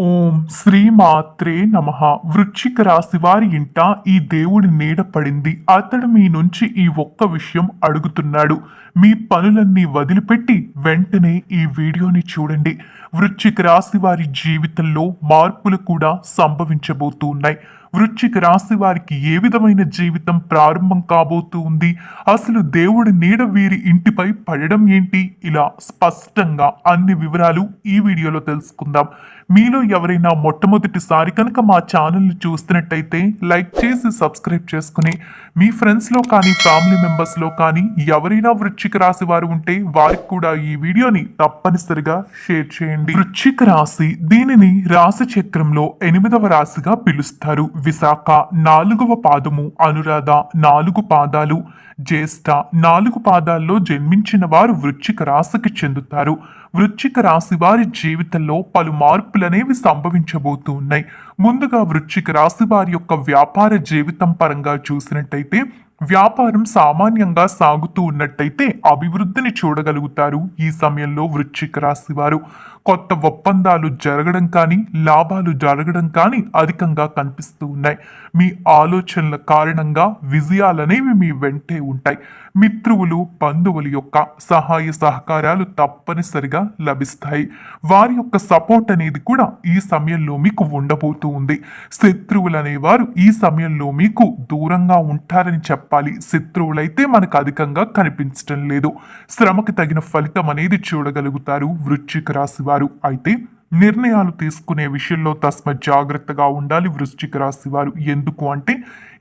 ఓం శ్రీమాత్రే నమ. వృశ్చిక రాశి వారి ఇంట ఈ దేవుడి నీడ పడింది. అతడు మీ నుంచి ఈ ఒక్క విషయం అడుగుతున్నాడు. మీ పనులన్నీ వదిలిపెట్టి వెంటనే ఈ వీడియోని చూడండి. వృశ్చిక రాశి వారి జీవితంలో మార్పులు కూడా సంభవించబోతూ ఉన్నాయి. వృశ్చిక రాశి వారికి ఏ విధమైన జీవితం ప్రారంభం కాబోతూ ఉంది? అసలు దేవుడి నీడ వీరి ఇంటిపై పడడం ఏంటి? ఇలా స్పష్టంగా అన్ని వివరాలు ఈ వీడియోలో తెలుసుకుందాం. మీలో ఎవరైనా మొట్టమొదటిసారి కనుక మా ఛానల్ని చూస్తున్నట్టయితే లైక్ చేసి సబ్స్క్రైబ్ చేసుకుని మీ ఫ్రెండ్స్లో కానీ ఫ్యామిలీ మెంబర్స్లో కానీ ఎవరైనా వృశ్చిక రాశి వారు ఉంటే వారికి కూడా ఈ వీడియోని తప్పనిసరిగా షేర్ చేయండి. వృశ్చిక రాశి దీనిని రాశి చక్రంలో ఎనిమిదవ రాశిగా పిలుస్తారు. విశాఖ నాలుగవ పాదము అనురాధ నాలుగు పాదాలు జ్యేష్ఠ నాలుగు పాదాల్లో జన్మించిన వారు వృశ్చిక రాశికి చెందుతారు. వృశ్చిక రాశి వారి జీవితంలో పలు మార్పులనేవి సంభవించబోతూ ఉన్నాయి ముందుగా వృశ్చిక రాశి వారి యొక్క వ్యాపార జీవితం పరంగా చూసినట్టయితే వ్యాపారం సామాన్యంగా సాగుతూ ఉన్నట్టయితే అభివృద్ధిని చూడగలుగుతారు ఈ సమయంలో వృశ్చిక రాశి వారు. కొత్త ఒప్పందాలు జరగడం కానీ లాభాలు జరగడం కానీ అధికంగా కనిపిస్తూ ఉన్నాయి. మీ ఆలోచనల కారణంగా విజయాలనేవి మీ వెంటే ఉంటాయి. మిత్రువులు బంధువుల యొక్క సహాయ సహకారాలు తప్పనిసరిగా లభిస్తాయి. వారి యొక్క సపోర్ట్ అనేది కూడా ఈ సమయంలో మీకు ఉండబోతూ ఉంది. శత్రువులు అనేవారు ఈ సమయంలో మీకు దూరంగా ఉంటారని చెప్పాలి. శత్రువులైతే మనకు అధికంగా కనిపించడం లేదు. శ్రమకి తగిన ఫలితం అనేది చూడగలుగుతారు. వృశ్చిక రాశి వారు అయితే నిర్ణయాలు తీసుకునే విషయంలో తస్మ జాగ్రత్తగా ఉండాలి. వృశ్చిక రాశి వారు ఎందుకు అంటే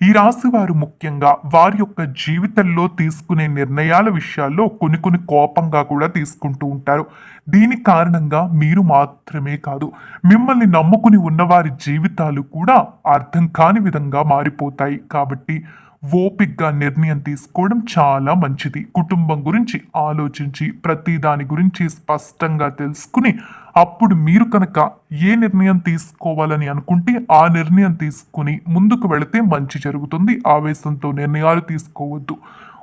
ఈ రాశి వారు ముఖ్యంగా వారి యొక్క జీవితంలో తీసుకునే నిర్ణయాల విషయాల్లో కొన్ని కొన్ని కోపంగా కూడా తీసుకుంటూ ఉంటారు. దీని కారణంగా మీరు మాత్రమే కాదు మిమ్మల్ని నమ్ముకుని ఉన్నవారి జీవితాలు కూడా అర్థం కాని విధంగా మారిపోతాయి. కాబట్టి ఓపిగ్గా నిర్ణయం తీసుకోవడం చాలా మంచిది. కుటుంబం గురించి ఆలోచించి ప్రతి దాని గురించి స్పష్టంగా తెలుసుకుని అప్పుడు మీరు కనుక ఏ నిర్ణయం తీసుకోవాలని అనుకుంటే ఆ నిర్ణయం తీసుకుని ముందుకు వెళితే మంచి జరుగుతుంది. ఆవేశంతో నిర్ణయాలు తీసుకోవద్దు.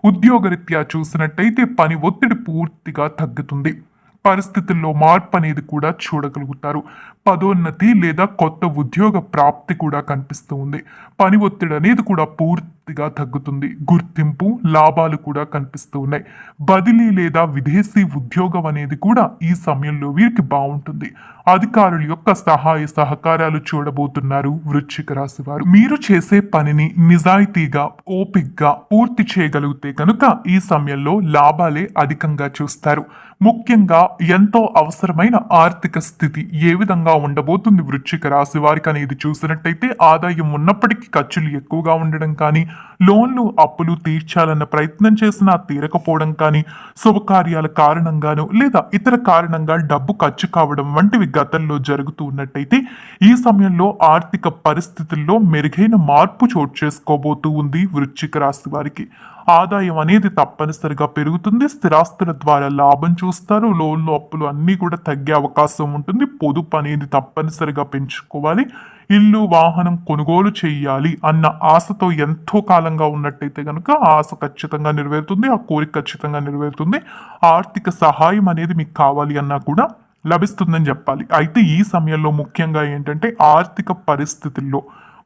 ఉద్యోగరీత్యా చూసినట్టయితే పని ఒత్తిడి పూర్తిగా తగ్గుతుంది. పరిస్థితుల్లో మార్పు అనేది కూడా చూడగలుగుతారు. పదోన్నతి లేదా కొత్త ఉద్యోగ ప్రాప్తి కూడా కనిపిస్తూ ఉంది. పని ఒత్తిడి అనేది కూడా పూర్తిగా తగ్గుతుంది. గుర్తింపు లాభాలు కూడా కనిపిస్తూ ఉన్నాయి. బదిలీ లేదా విదేశీ ఉద్యోగం అనేది కూడా ఈ సమయంలో వీరికి బాగుంటుంది. అధికారుల యొక్క సహాయ సహకారాలు చూడబోతున్నారు వృశ్చిక రాశి వారు. మీరు చేసే పనిని నిజాయితీగా ఓపిగ్గా పూర్తి చేయగలిగితే కనుక ఈ సమయంలో లాభాలే అధికంగా చూస్తారు. ముఖ్యంగా ఎంతో అవసరమైన ఆర్థిక స్థితి ఏ విధంగా ఉండబోతుంది. వృశ్చిక రాశి వారికి అనేది చూసినట్టయితే ఆదాయం ఉన్నప్పటికీ ఖర్చులు ఎక్కువగా ఉండడం కానీ లోన్లు అప్పులు తీర్చాలన్న ప్రయత్నం చేసినా తీరకపోవడం కానీ శుభకార్యాల కారణంగాను లేదా ఇతర కారణంగా డబ్బు ఖర్చు కావడం వంటివి గతంలో జరుగుతూ ఉన్నట్టయితే ఈ సమయంలో ఆర్థిక పరిస్థితుల్లో మెరుగైన మార్పు చోటు చేసుకోబోతూ ఉంది వృశ్చిక రాశి వారికి. ఆదాయం అనేది తప్పనిసరిగా పెరుగుతుంది స్థిరాస్తుల ద్వారా లాభం చూస్తారు లోన్లు అప్పులు అన్నీ కూడా తగ్గే అవకాశం ఉంటుంది పొదుపు అనేది తప్పనిసరిగా పెంచుకోవాలి. ఇల్లు వాహనం కొనుగోలు చేయాలి అన్న ఆశతో ఎంతో కాలంగా ఉన్నట్టయితే కనుక ఆశ ఖచ్చితంగా నెరవేరుతుంది ఆ కోరిక ఖచ్చితంగా నెరవేరుతుంది. ఆర్థిక సహాయం అనేది మీకు కావాలి అన్నా కూడా లభిస్తుందని చెప్పాలి. అయితే ఈ సమయంలో ముఖ్యంగా ఏంటంటే ఆర్థిక పరిస్థితుల్లో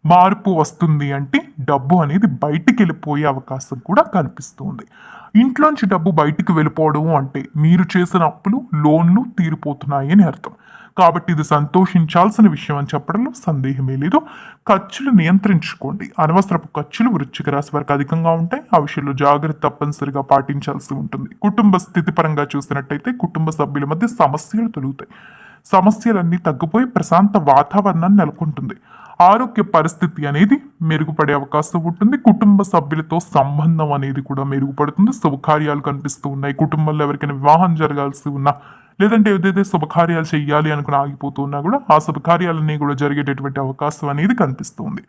మార్పు వస్తుంది అంటే డబ్బు అనేది బయటికి వెళ్ళిపోయే అవకాశం కూడా కనిపిస్తుంది. ఇంట్లోంచి డబ్బు బయటికి వెళ్ళిపోవడం అంటే మీరు చేసిన అప్పులు లోన్లు తీరిపోతున్నాయి అని అర్థం. కాబట్టి ఇది సంతోషించాల్సిన విషయం అని చెప్పడంలో సందేహమే లేదు. ఖర్చులు నియంత్రించుకోండి. అనవసరపు ఖర్చులు వృశ్చిక రాశి వారికి అధికంగా ఉంటాయి. ఆ విషయంలో జాగ్రత్త తప్పనిసరిగా పాటించాల్సి ఉంటుంది. కుటుంబ స్థితి పరంగా చూసినట్టయితే కుటుంబ సభ్యుల మధ్య సమస్యలు తొలుగుతాయి. సమస్యలన్నీ తగ్గిపోయి ప్రశాంత వాతావరణం నెలకొంటుంది. ఆరోగ్య పరిస్థితి అనేది మెరుగుపడే అవకాశం ఉంటుంది. కుటుంబ సభ్యులతో సంబంధం అనేది కూడా మెరుగుపడుతుంది. శుభకార్యాలు కనిపిస్తూ ఉన్నాయి. కుటుంబంలో ఎవరికైనా వివాహం జరగాల్సి ఉన్నా లేదంటే ఏదైతే శుభకార్యాలు చేయాలి అనుకుని ఆగిపోతూ ఉన్నా కూడా ఆ శుభకార్యాలన్నీ కూడా జరిగేటటువంటి అవకాశం అనేది కనిపిస్తుంది.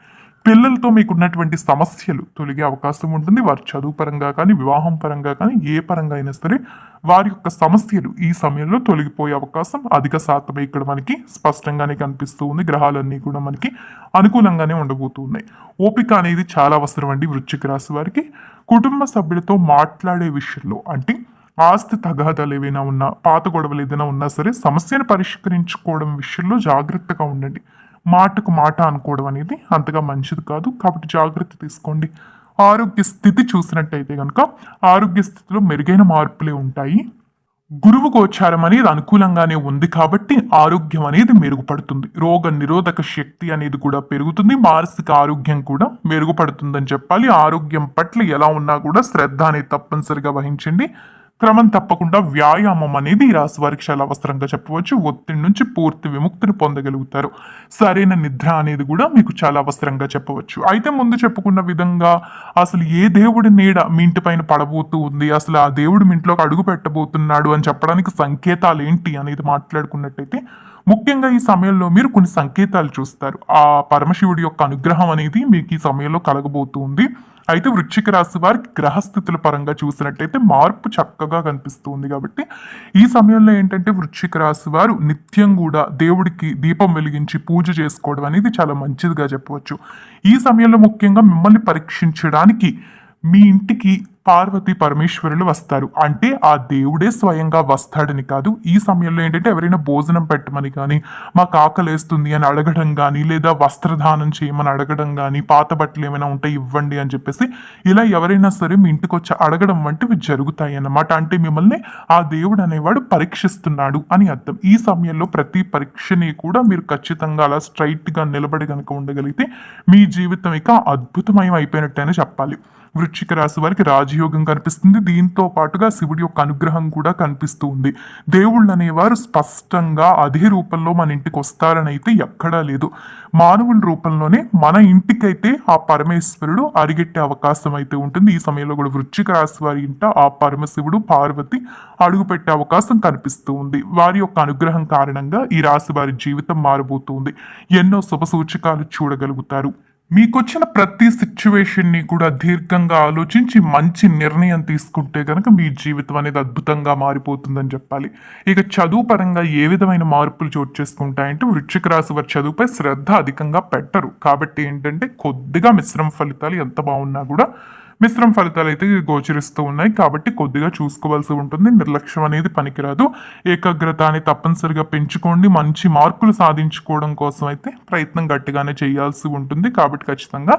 పిల్లలతో మీకున్నటువంటి సమస్యలు తొలగే అవకాశం ఉంటుంది. వారి చదువు పరంగా కానీ వివాహం పరంగా కానీ ఏ పరంగా అయినా సరే వారి యొక్క సమస్యలు ఈ సమయంలో తొలగిపోయే అవకాశం అధిక శాతమే ఇక్కడ మనకి స్పష్టంగానే కనిపిస్తూ ఉంది గ్రహాలన్నీ కూడా మనకి అనుకూలంగానే ఉండబోతూ ఉన్నాయి ఓపిక అనేది చాలా అవసరం అండి వృశ్చిక రాశి వారికి. కుటుంబ సభ్యులతో మాట్లాడే విషయంలో అంటే ఆస్తి తగాదాలు ఏవైనా ఉన్నా పాత గొడవలు ఏదైనా ఉన్నా సరే సమస్యను పరిష్కరించుకోవడం విషయంలో జాగ్రత్తగా ఉండండి. మాటకు మాట అనుకోవడం అనేది అంతగా మంచిది కాదు. కాబట్టి జాగ్రత్త తీసుకోండి. ఆరోగ్య స్థితి చూసినట్టయితే కనుక ఆరోగ్య స్థితిలో మెరుగైన మార్పులే ఉంటాయి. గురువు గోచారం అనేది అనుకూలంగానే ఉంది కాబట్టి ఆరోగ్యం అనేది మెరుగుపడుతుంది. రోగ నిరోధక శక్తి అనేది కూడా పెరుగుతుంది. మానసిక ఆరోగ్యం కూడా మెరుగుపడుతుందని చెప్పాలి. ఆరోగ్యం పట్ల ఎలా ఉన్నా కూడా శ్రద్ధ అనేది తప్పనిసరిగా వహించండి. క్రమం తప్పకుండా వ్యాయామం అనేది ఈ రాశి వారికి చాలా అవసరంగా చెప్పవచ్చు. ఒత్తిడి నుంచి పూర్తి విముక్తిని పొందగలుగుతారు. సరైన నిద్ర అనేది కూడా మీకు చాలా అవసరంగా చెప్పవచ్చు. అయితే ముందు చెప్పుకున్న విధంగా అసలు ఏ దేవుడి నీడ మీ ఇంటి పైన పడబోతూ ఉంది? అసలు ఆ దేవుడు మీ ఇంట్లోకి అడుగు పెట్టబోతున్నాడు అని చెప్పడానికి సంకేతాలు ఏంటి అనేది మాట్లాడుకున్నట్టయితే ముఖ్యంగా ఈ సమయంలో మీరు కొన్ని సంకేతాలు చూస్తారు. ఆ పరమశివుడి యొక్క అనుగ్రహం అనేది మీకు ఈ సమయంలో కలగబోతుంది. అయితే వృశ్చిక రాశి వారికి గ్రహస్థితుల పరంగా చూసినట్టయితే మార్పు చక్కగా కనిపిస్తుంది కాబట్టి ఈ సమయంలో ఏంటంటే వృశ్చిక రాశి వారు నిత్యం కూడా దేవుడికి దీపం వెలిగించి పూజ చేసుకోవడం అనేది చాలా మంచిదిగా చెప్పవచ్చు. ఈ సమయంలో ముఖ్యంగా మిమ్మల్ని పరీక్షించడానికి మీ ఇంటికి పార్వతి పరమేశ్వరులు వస్తారు. అంటే ఆ దేవుడే స్వయంగా వస్తాడని కాదు. ఈ సమయంలో ఏంటంటే ఎవరైనా భోజనం పెట్టమని కానీ మాకు ఆకలేస్తుంది అని అడగడం కానీ లేదా వస్త్రదానం చేయమని అడగడం కానీ పాత బట్టలు ఏమైనా ఉంటే ఇవ్వండి అని చెప్పేసి ఇలా ఎవరైనా సరే మీ ఇంటికి వచ్చి అడగడం వంటివి జరుగుతాయి అన్నమాట. అంటే మిమ్మల్ని ఆ దేవుడు అనేవాడు పరీక్షిస్తున్నాడు అని అర్థం. ఈ సమయంలో ప్రతి పరీక్షని కూడా మీరు ఖచ్చితంగా అలా స్ట్రైట్గా నిలబడి కనుక ఉండగలిగితే మీ జీవితం ఇక అద్భుతమయం అయిపోయినట్టేనే చెప్పాలి. వృశ్చిక రాశి వారికి రాజయోగం కనిపిస్తుంది. దీంతో పాటుగా శివుడి యొక్క అనుగ్రహం కూడా కనిపిస్తూ ఉంది దేవుళ్ళు అనేవారు స్పష్టంగా అదే రూపంలో మన ఇంటికి వస్తారని అయితే ఎక్కడా లేదు. మానవుల రూపంలోనే మన ఇంటికైతే ఆ పరమేశ్వరుడు అరిగెట్టే అవకాశం అయితే ఉంటుంది. ఈ సమయంలో కూడా వృశ్చిక రాశి వారి ఇంట ఆ పరమశివుడు పార్వతి అడుగు పెట్టే అవకాశం కనిపిస్తూ ఉంది వారి యొక్క అనుగ్రహం కారణంగా ఈ రాశి వారి జీవితం మారబోతుంది. ఎన్నో శుభ సూచకాలు చూడగలుగుతారు. మీకొచ్చిన ప్రతి సిచ్యువేషన్ని కూడా దీర్ఘంగా ఆలోచించి మంచి నిర్ణయం తీసుకుంటే కనుక మీ జీవితం అనేది అద్భుతంగా మారిపోతుందని చెప్పాలి. ఇక చదువు పరంగా ఏ విధమైన మార్పులు చోటు చేసుకుంటాయంటే వృశ్చిక రాశి వారి చదువుపై శ్రద్ధ అధికంగా పెట్టరు. కాబట్టి ఏంటంటే కొద్దిగా మిశ్రమ ఫలితాలు ఎంత బాగున్నా కూడా మిశ్రమ ఫలితాలు అయితే గోచరిస్తూ ఉన్నాయి. కాబట్టి కొద్దిగా చూసుకోవాల్సి ఉంటుంది. నిర్లక్ష్యం అనేది పనికిరాదు. ఏకాగ్రతని తప్పనిసరిగా పెంచుకోండి. మంచి మార్కులు సాధించుకోవడం కోసం అయితే ప్రయత్నం గట్టిగానే చేయాల్సి ఉంటుంది. కాబట్టి ఖచ్చితంగా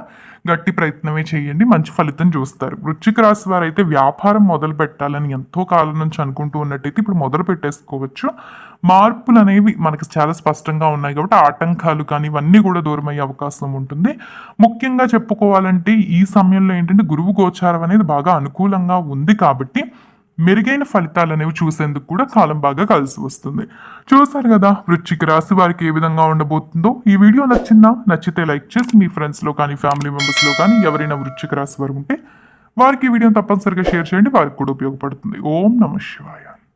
గట్టి ప్రయత్నమే చేయండి. మంచి ఫలితం చూస్తారు. వృశ్చిక రాశి వారు అయితే వ్యాపారం మొదలు పెట్టాలని ఎంతో కాలం నుంచి అనుకుంటూ ఉన్నట్టయితే ఇప్పుడు మొదలు పెట్టేసుకోవచ్చు. మార్పులు అనేవి మనకు చాలా స్పష్టంగా ఉన్నాయి. కాబట్టి ఆటంకాలు కానీ ఇవన్నీ కూడా దూరమయ్యే అవకాశం ఉంటుంది. ముఖ్యంగా చెప్పుకోవాలంటే ఈ సమయంలో ఏంటంటే గురువు గోచారం అనేది బాగా అనుకూలంగా ఉంది కాబట్టి మెరుగైన ఫలితాలు అనేవి చూసేందుకు కూడా కాలం బాగా కలిసి వస్తుంది. చూసారు కదా వృశ్చిక రాశి వారికి ఏ విధంగా ఉండబోతుందో? ఈ వీడియో నచ్చిందా? నచ్చితే లైక్ చేసి మీ ఫ్రెండ్స్లో కానీ ఫ్యామిలీ మెంబర్స్లో కానీ ఎవరైనా వృశ్చిక రాశి వారు ఉంటే వారికి ఈ వీడియోని తప్పనిసరిగా షేర్ చేయండి వారికి కూడా ఉపయోగపడుతుంది. ఓం నమ శివాయ.